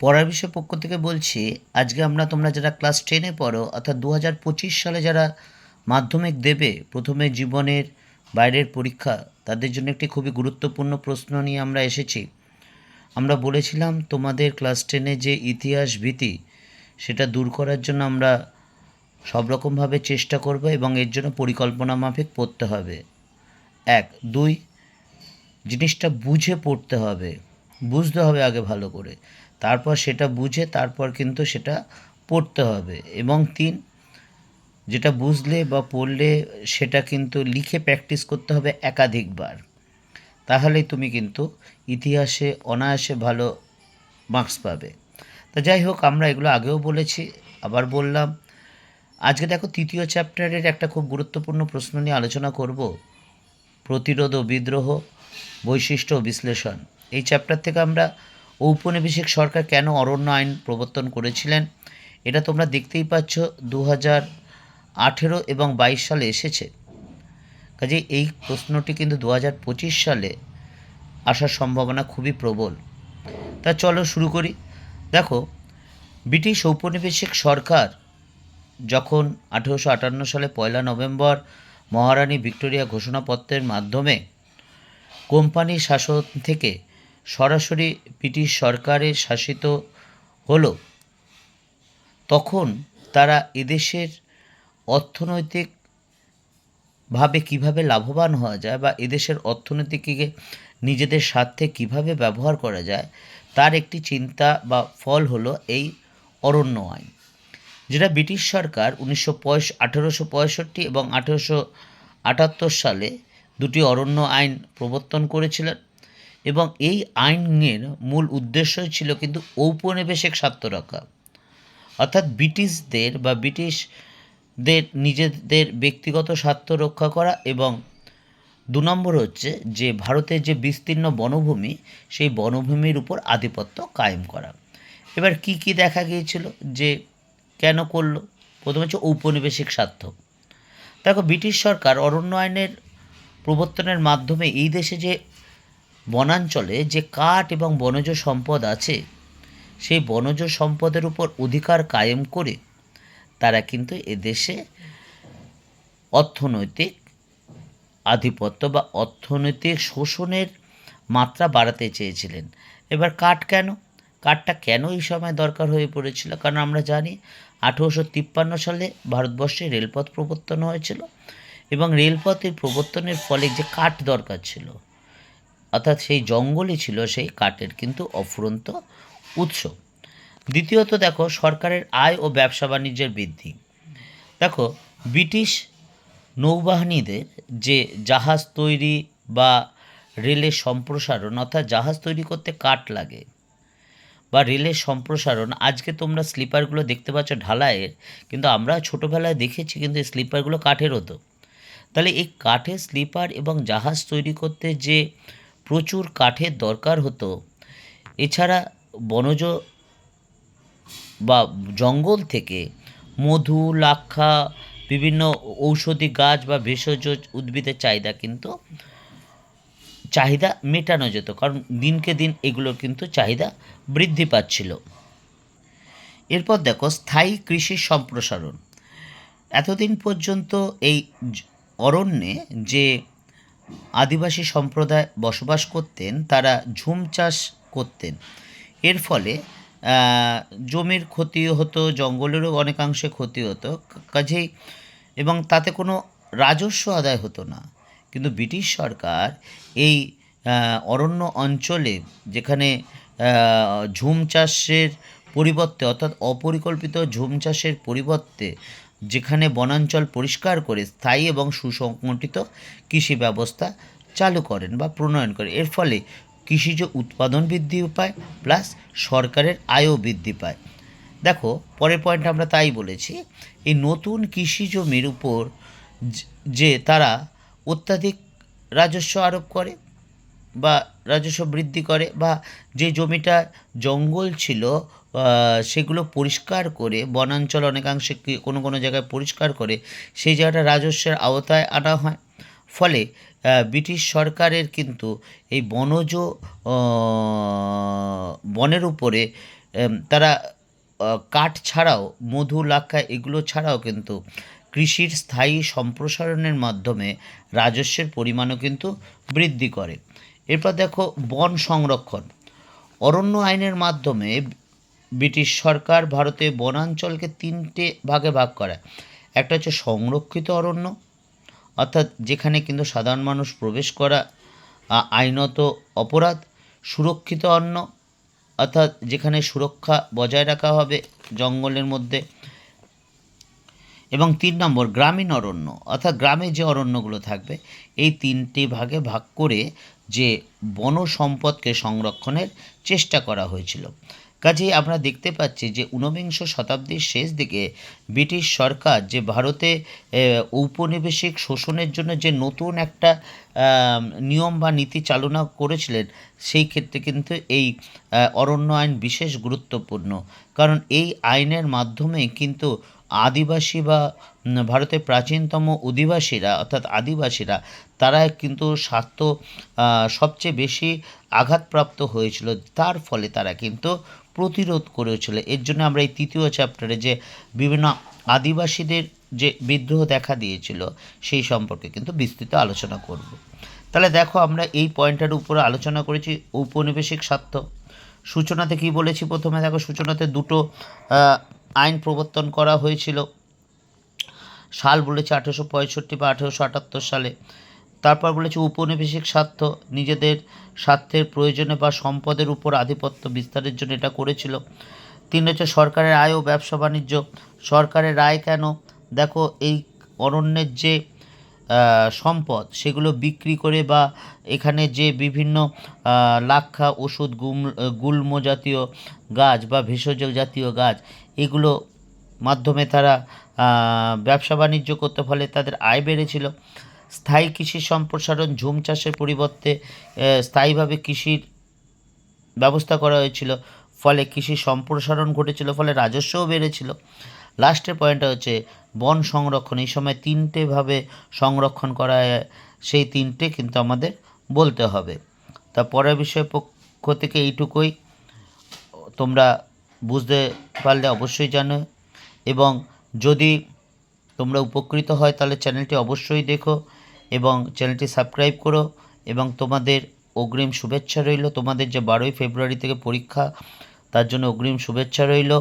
পড়ার বিষয় পক্ষ থেকে বলছি, আজকে আমরা তোমরা যারা ক্লাস টেনে পড়ো, অর্থাৎ দু হাজার পঁচিশ সালে যারা মাধ্যমিক দেবে, প্রথমে জীবনের বাইরের পরীক্ষা, তাদের জন্য একটি খুবই গুরুত্বপূর্ণ প্রশ্ন নিয়ে আমরা এসেছি। আমরা বলেছিলাম তোমাদের ক্লাস টেনে যে ইতিহাস ভীতি, সেটা দূর করার জন্য আমরা সব রকমভাবে চেষ্টা করব এবং এর জন্য পরিকল্পনা মাফিক পড়তে হবে। এক, দুই, জিনিসটা বুঝে পড়তে হবে। বুঝতে হবে আগে ভালো করে। তারপর সেটা বুঝে তারপর কিন্তু সেটা পড়তে হবে। এবং তিন, যেটা বুঝলে বা পড়লে সেটা কিন্তু লিখে প্র্যাকটিস করতে হবে একাধিকবার। তাহলেই তুমি কিন্তু ইতিহাসে, অনায়াসে ভালো মার্কস পাবে। তা যাই হোক, আমরা এগুলো আগেও বলেছি, আবার বললাম। আজকে দেখো তৃতীয় চ্যাপ্টারের একটা খুব গুরুত্বপূর্ণ প্রশ্ন নিয়ে আলোচনা করব। প্রতিরোধ ও বিদ্রোহ, বৈশিষ্ট্য বিশ্লেষণ। এই চ্যাপ্টার থেকে আমরা ঔপনিবেশিক সরকার কেন অরণ্য আইন প্রবর্তন করেছিলেন? এটা তোমরা দেখতেই পাচ্ছ দু হাজার আঠেরো এবং বাইশ সালে এসেছে। কাজে এই প্রশ্নটি কিন্তু দু হাজার পঁচিশ সালে আসার সম্ভাবনা খুবই প্রবল। তা চলো শুরু করি। দেখো, ব্রিটিশ ঔপনিবেশিক সরকার যখন আঠেরোশো আটান্ন সালে পয়লা নভেম্বর মহারানী ভিক্টোরিয়া ঘোষণাপত্রের মাধ্যমে কোম্পানি শাসন থেকে সরাসরি ব্রিটিশ সরকারের শাসিত হলো, তখন তারা এদেশের অর্থনৈতিক ভাবে কীভাবে লাভবান হওয়া যায় বা এদেশের অর্থনীতিকে নিজেদের স্বার্থে কীভাবে ব্যবহার করা যায়, তার একটি চিন্তা বা ফল হলো এই অরণ্য আইন, যেটা ব্রিটিশ সরকার উনিশশো আঠেরোশো পঁয়ষট্টি এবং আঠেরোশো আটাত্তর সালে দুটি অরণ্য আইন প্রবর্তন করেছিলেন। এবং এই আইনের মূল উদ্দেশ্যই ছিল কিন্তু ঔপনিবেশিক স্বার্থ রক্ষা অর্থাৎ ব্রিটিশদের বা ব্রিটিশদের নিজেদের ব্যক্তিগত স্বার্থ রক্ষা করা এবং দু নম্বর হচ্ছে যে ভারতের যে বিস্তীর্ণ বনভূমি, সেই বনভূমির উপর আধিপত্য কায়েম করা। এবার কি কি দেখা গিয়েছিল? যে কেন করল? প্রথমে হচ্ছে ঔপনিবেশিক স্বার্থ। দেখো, ব্রিটিশ সরকার অরণ্য আইনের প্রবর্তনের মাধ্যমে এই দেশে যে বনাঞ্চলে যে কাঠ এবং বনজ সম্পদ আছে, সেই বনজ সম্পদের উপর অধিকার কায়েম করে তারা কিন্তু এদেশে অর্থনৈতিক আধিপত্য বা অর্থনৈতিক শোষণের মাত্রা বাড়াতে চেয়েছিলেন। এবার কাঠ কেন? কাঠটা কেন এই সময় দরকার হয়ে পড়েছিল? কারণ আমরা জানি আঠেরোশো তিপ্পান্ন সালে ভারতবর্ষে রেলপথ প্রবর্তন হয়েছিল এবং রেলপথের প্রবর্তনের ফলে যে কাঠ দরকার ছিল অর্থাৎ সেই জঙ্গলই ছিল সেই কাঠের কিন্তু অফুরন্ত উৎস। দ্বিতীয়ত দেখো, সরকারের আয় ও ব্যবসা বাণিজ্যের বৃদ্ধি। দেখো, ব্রিটিশ নৌবাহিনীদের যে জাহাজ তৈরি বা রেলের সম্প্রসারণ, অর্থাৎ জাহাজ তৈরি করতে কাঠ লাগে বা রেলের সম্প্রসারণ, আজকে তোমরা স্লিপারগুলো দেখতে পাচ্ছ ঢালাইয়ের, কিন্তু আমরা ছোটোবেলায় দেখেছি কিন্তু এই স্লিপারগুলো কাঠের হতো। তাহলে এই কাঠের স্লিপার এবং জাহাজ তৈরি করতে যে প্রচুর কাঠের দরকার হতো। এছাড়া বনজ বা জঙ্গল থেকে মধু, লাক্ষা, বিভিন্ন ঔষধি গাছ বা ভেষজ উদ্ভিদের চাহিদা কিন্তু, চাহিদা মেটানো যেত। কারণ দিনকে দিন এগুলোর কিন্তু চাহিদা বৃদ্ধি পাচ্ছিল। এরপর দেখো, স্থায়ী কৃষি সম্প্রসারণ। এতদিন পর্যন্ত এই অরণ্যে যে আদিবাসী সম্প্রদায় বসবাস করতেন, তারা ঝুম চাষ করতেন। এর ফলে জমির ক্ষতি হতো, জঙ্গলেরও অনেকাংশে ক্ষতি হতো। কাজেই, এবং তাতে কোনো রাজস্ব আদায় হতো না। কিন্তু ব্রিটিশ সরকার এই অরণ্য অঞ্চলে, যেখানে ঝুম চাষের পরিবর্তে, অর্থাৎ অপরিকল্পিত ঝুম চাষের পরিবর্তে যেখানে বনাঞ্চল পরিষ্কার করে স্থায়ী এবং সুসংগঠিত কৃষি ব্যবস্থা চালু করেন বা প্রণয়ন করেন। এর ফলে কৃষিজ উৎপাদন বৃদ্ধি পায়, প্লাস সরকারের আয়ও বৃদ্ধি পায়। দেখো, পরের পয়েন্ট আমরা তাই বলেছি, এই নতুন কৃষি জমির উপর যে- তারা অত্যাধিক রাজস্ব আরোপ করে বা রাজস্ব বৃদ্ধি করে বা যে জমিটা জঙ্গল ছিল সেগুলো পরিষ্কার করে, বনাঞ্চল অনেকাংশে কোনো কোনো জায়গায় পরিষ্কার করে, সেই জায়গাটা রাজস্বের আওতায় আনা হয়। ফলে ব্রিটিশ সরকারের কিন্তু এই বনজ বনের উপরে তারা কাঠ ছাড়াও, মধু, লাক্ষা এগুলো ছাড়াও কিন্তু কৃষির স্থায়ী সম্প্রসারণের মাধ্যমে রাজস্বের পরিমাণও কিন্তু বৃদ্ধি করে। এরপর দেখো বন সংরক্ষণ। অরণ্য আইনের মাধ্যমে ব্রিটিশ সরকার ভারতে বনাঞ্চলকে তিনটে ভাগে ভাগ করে। একটা হচ্ছে সংরক্ষিত অরণ্য, অর্থাৎ যেখানে কিন্তু সাধারণ মানুষ প্রবেশ করা আইনত অপরাধ, সুরক্ষিত অন্য অর্থাৎ যেখানে সুরক্ষা বজায় রাখা হবে জঙ্গলের মধ্যে। এবং তিন নম্বর, গ্রামীণ অরণ্য, অর্থাৎ গ্রামে যে অরণ্যগুলো থাকবে, এই তিনটি ভাগে ভাগ করে যে বন সম্পদকে সংরক্ষণের চেষ্টা করা হয়েছিল। কাজেই আমরা দেখতে পাচ্ছি যে ঊনবিংশ শতাব্দীর শেষ দিকে ব্রিটিশ সরকার যে ভারতে ঔপনিবেশিক শোষণের জন্য যে নতুন একটা নিয়ম বা নীতি চালনা করেছিলেন, সেই ক্ষেত্রে কিন্তু এই অরণ্য আইন বিশেষ গুরুত্বপূর্ণ। কারণ এই আইনের মাধ্যমে কিন্তু আদিবাসী বা ভারতের প্রাচীনতম অধিবাসীরা, অর্থাৎ আদিবাসীরা, তারা কিন্তু স্বার্থ সবচেয়ে বেশি আঘাতপ্রাপ্ত হয়েছিল। তার ফলে তারা কিন্তু প্রতিরোধ করেছিল। এর জন্য আমরা এই তৃতীয় চ্যাপ্টারে যে বিভিন্ন আদিবাসীদের যে বিদ্রোহ দেখা দিয়েছিল, সেই সম্পর্কে কিন্তু বিস্তৃত আলোচনা করব। তাহলে দেখো, আমরা এই পয়েন্টটার উপরে আলোচনা করেছি ঔপনিবেশিক স্বার্থ। সূচনাতে কি বলেছি প্রথমে? দেখো, সূচনাতে দুটো আইন প্রবর্তন করা হয়েছিল। সাল বলেছে আঠেরোশো পঁয়ষট্টি বা আঠেরোশো আটাত্তর সালে। তারপর বলেছে, উপনিবেশিক স্বার্থ নিজেদের স্বার্থের প্রয়োজনে বা সম্পদের উপর আধিপত্য বিস্তারের জন্য এটা করেছিল। তিন হচ্ছে, সরকারের আয় ও ব্যবসা বাণিজ্য। সরকারের আয় কেন? দেখো, এই অরণ্যের যে সম্পদ, সেগুলো বিক্রি করে বা এখানে যে বিভিন্ন লাক্ষা ওষুধ, গুম, গুল্ম জাতীয় গাছ বা ভেষজ জাতীয় গাছ, এগুলো মাধ্যমে তারা ব্যবসা বাণিজ্য করতে ফলে তাদের আয় বেড়েছিল। স্থায়ী কৃষি সম্প্রসারণ ঝুম চাষের পরিবর্তে স্থায়ীভাবে কৃষির ব্যবস্থা করা হয়েছিল। ফলে কৃষি সম্প্রসারণ ঘটেছিল, ফলে রাজস্বও বেড়েছিল। লাস্টের পয়েন্টটা হচ্ছে বন সংরক্ষণ। এই সময় তিনটেভাবে সংরক্ষণ করা সেই তিনটে কিন্তু আমাদের বলতে হবে। তা পরের বিষয় পক্ষ থেকে এইটুকুই। তোমরা বুঝতে পারলে অবশ্যই জানো। এবং যদি তোমরা উপকৃত হয়, তাহলে চ্যানেলটি অবশ্যই দেখো। এবং চ্যানেলটি সাবস্ক্রাইব করো এবং তোমাদের অগ্রিম শুভেচ্ছা রইল। তোমাদের যে বারোই ফেব্রুয়ারি থেকে পরীক্ষা, তার জন্য অগ্রিম শুভেচ্ছা রইল।